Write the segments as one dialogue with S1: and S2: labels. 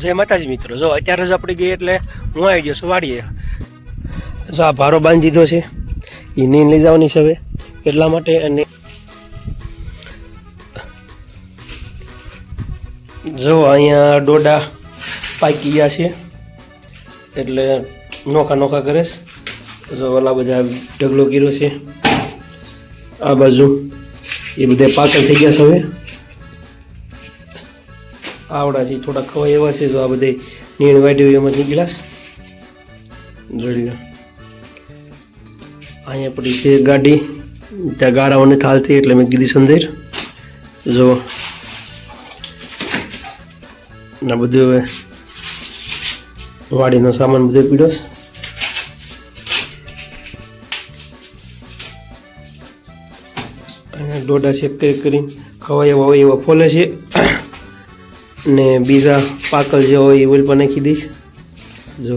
S1: જય માતાજી મિત્રો. જો અત્યારે જ આપણે ગઈ એટલે હું આવી ગયો છું વાડીએ. જો આ ભારો બાંધી દીધો છે. એ નીંદ લઈ જવાની છે હવે. એટલા માટે અને જો અહીંયા ડોડા પાકી ગયા છે. એટલે નોખા નોખા કરે જો ઓલા બધા ઢગલો કર્યો છે. આ બાજુ એ બધા પાકલ થઈ ગયા છે હવે. આવડા છે થોડા ખવાય એવા છે, જો આ બધે નીણ વાઢ્યું એમાં નીકળ્યા જોઈ અહીંયા પડી છે ગાડી. ત્યાં ગારાઓને થાલતી એટલે મેં કીધી સંદેર. જો ના બધું હવે વાડીનો સામાન બધો પીડ્યો છે. ડોડા શેક કરી ખવાય એવા એવા ફોલે છે. ને બીજા પાકલ જે હોય એ ઉલપા નાખી દઈશ. જો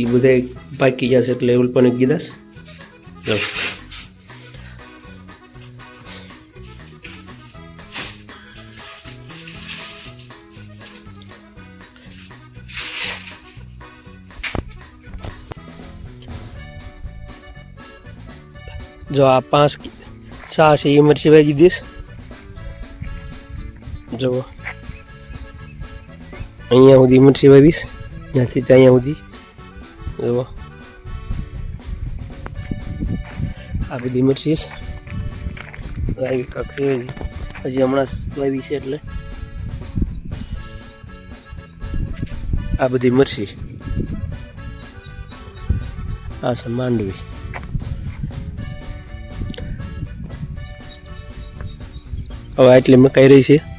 S1: એ બધા પાકી ગયા છે એટલે ઉલપા નાખી દીધાશ જો. જો, આ પાંચ સાસ છે એ મરચી વાગી દઈશ. જુઓ અહીંયા સુધી મરચી વાવીશ. ત્યાંથી ત્યાં સુધી. જુઓ. આ બધી મરચી લાવી આવી કાંક હજી. હમણાં વાવી છે એટલે. આ બધી મરચી આ છે માંડવી. હવે આટલી મકાઈ રહી છે.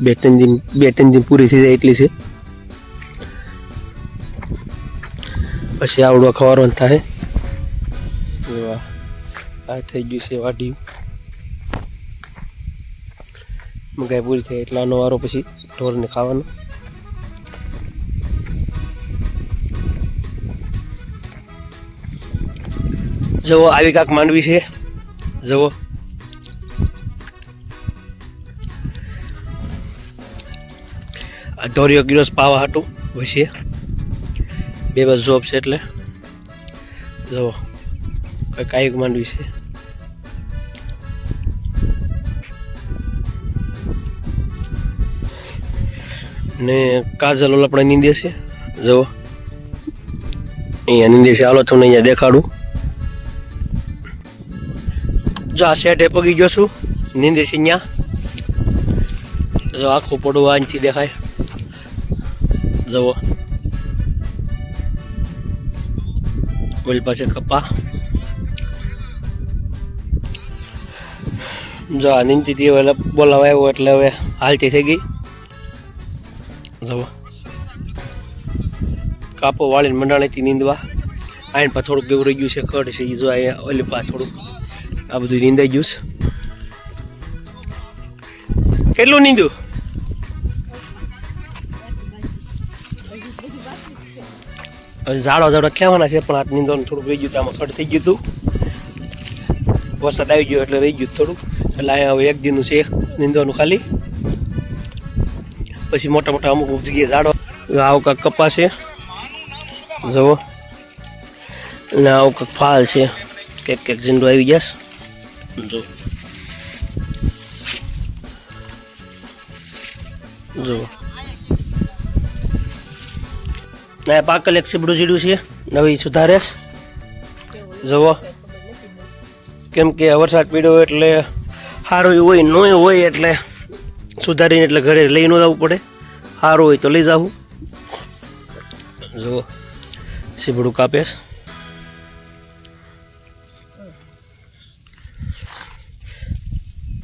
S1: બે ત્રણ દિન, બે ત્રણ દિન પૂરી થઈ જાય એટલી છે. પછી આવડો ખવારવાનું થાય. એવા. આ થઈ ગયું છે વાઢ્યું મગાઈ પૂરી થાય એટલે આનો વારો પછી ઢોરને ખાવાનો. જવો આવી કાંક માંડવી છે. જુઓ. આ ઢોરિયો ગિરોસ પાવા હતું વસીએ બે બસ જોબ છે એટલે. જો, કંઈક કાયક માંડવી છે. ને કાજલ ઓલા આપણે નીંદે છે. જુઓ અહીંયા નીંદે છે. હાલો, તમને અહીંયા દેખાડું. જો, આ સેટે પગી ગયો છું. નીંદે છે અહીંયા. જો, આખું પડવું અહીંથી દેખાય. જુઓ ઓલ પાસે કપા જો આ નીંદતી હવે બોલાવા આવ્યો એટલે હવે હાલતી થઈ ગઈ. જવો. કાપો વાળીને મંડાણીથી નીંદવા. આઈને પા થોડુંક એવું રહી ગયું છે, ખડ છે એ જો અહીંયા ઓલી પા થોડુંક આ બધું નીંદાઈ ગયું છે. કેટલું નીંદું ઝાડો ઝાડો ખેવાના છે, પણ આ નીંદવાનું થોડુંક રહી ગયું આમાં ખડ થઈ ગયું હતું. વરસાદ આવી ગયો એટલે રહી ગયું થોડુંક. એટલે અહીંયા હવે એક દિનનું છે નીંદવાનું ખાલી. પછી મોટા મોટા અમુક જગ્યાએ ઝાડો આવું કાંક કપા છે જુઓ. ને આવું કાંક ફાલ છે. કેક કેક ઝીંડો આવી ગયા જો જુઓ. ના પાકલ એક સીબડું સીડું છે. નવી સુધારેશ. જુઓ. કેમ કે વરસાદ પીડ્યો એટલે સારું હોય નોય હોય એટલે સુધારીને એટલે ઘરે લઈ ન જવું પડે. સારું હોય તો લઈ જાવું જુઓ. સીબડું કાપેશ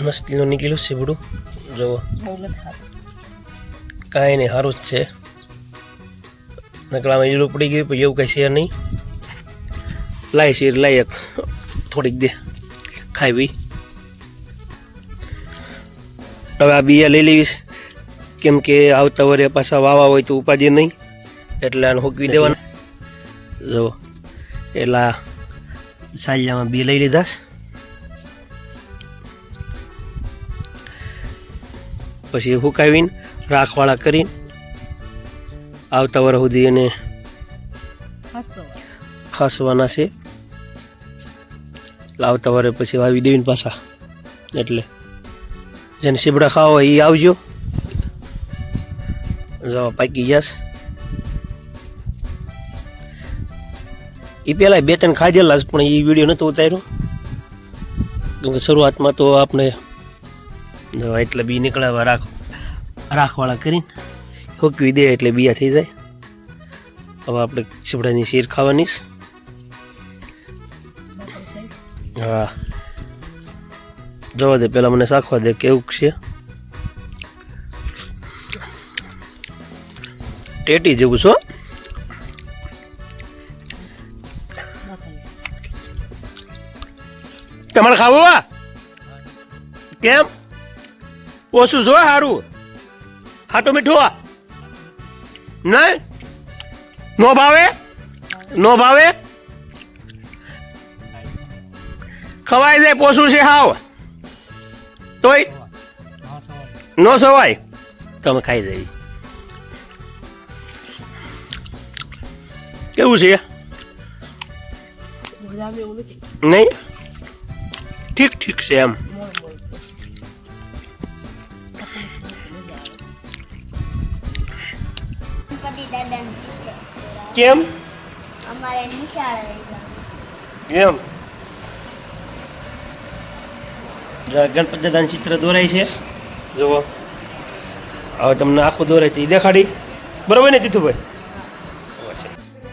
S1: મસ્તીનો નીકળ્યું સીબડું. જુઓ. કાંઈ નહીં સારું જ છે. નકળામાં ઈડું પડી ગયું પછી એવું કંઈ છે નહીં. લાય શીર એક થોડીક દે ખાવી હવે આ બિયા લઈ લેવી કેમ કે આવતા વરે પાછા વાવા હોય તો ઉપાધિ નહીં. એટલે આને હૂકવી દેવાના. જો એટલા સાલિયામાં બી લઈ લીધા પછી હુકાવીને રાખવાળા કરીને આવતા વર્ષ સુધી એને
S2: હસો
S1: હસવાના છે. આવતા વર્ષે પછી વાવી દેવીને પાછા. એટલે જેને સીબડા ખાવા હોય એ આવજો. જવા પાકી ગયા છે. એ પહેલાં બે ત્રણ ખાધેલા જ પણ એ વીડિયો નહોતો ઉતાર્યો. કેમ કે શરૂઆતમાં તો આપણે જવા એટલે બી નીકળાવા રાખ રાખવાળા કરીને હોકવી દે એટલે બિયા થઈ જાય. હવે આપણે ચીપડાની શીર ખાવાની છે. હા. જોવા દે, પેલા મને શાખવા દે, કેવું છે? ટેટી જેવું છો તમારે ખાવું કેમ? ઓછું જો સારું હાટું મીઠું આ નહીં નો ભાવે? નો ભાવે? ખવાય જાય પોસું છે હાવ. તોય? નો સવાય. તમે ખાઈ જાય. કેવું છે? નહીં? ઠીક ઠીક છે એમ. કેમ?
S3: અમારે
S1: એમ. ગણપતિ દાદાનું ચિત્ર દોરાય છે. જુઓ. હવે તમને આખું દોરાય તો એ દેખાડી. બરોબર ને જીતુભાઈ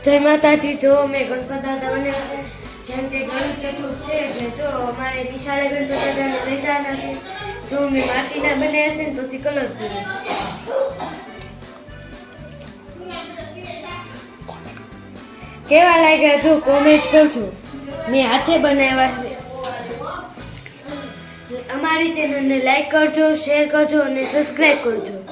S4: જય માતાજી જો મેં ગણપત દાદા બન્યા છે. કેમ કે ગણેશ ચતુર્થ છે એટલે જો અમારે નિશાળે ગણપત દાદાને લઈ જવાના છે. જો મેં માટીના બને છે ને પછી કલર કર્યો કેવા લાગ્યા જો કોમેન્ટ કરજો. મેં હાથે બનાવ્યા છે. અમારી ચેનલને લાઈક કરજો શેર કરજો અને સબસ્ક્રાઈબ કરજો.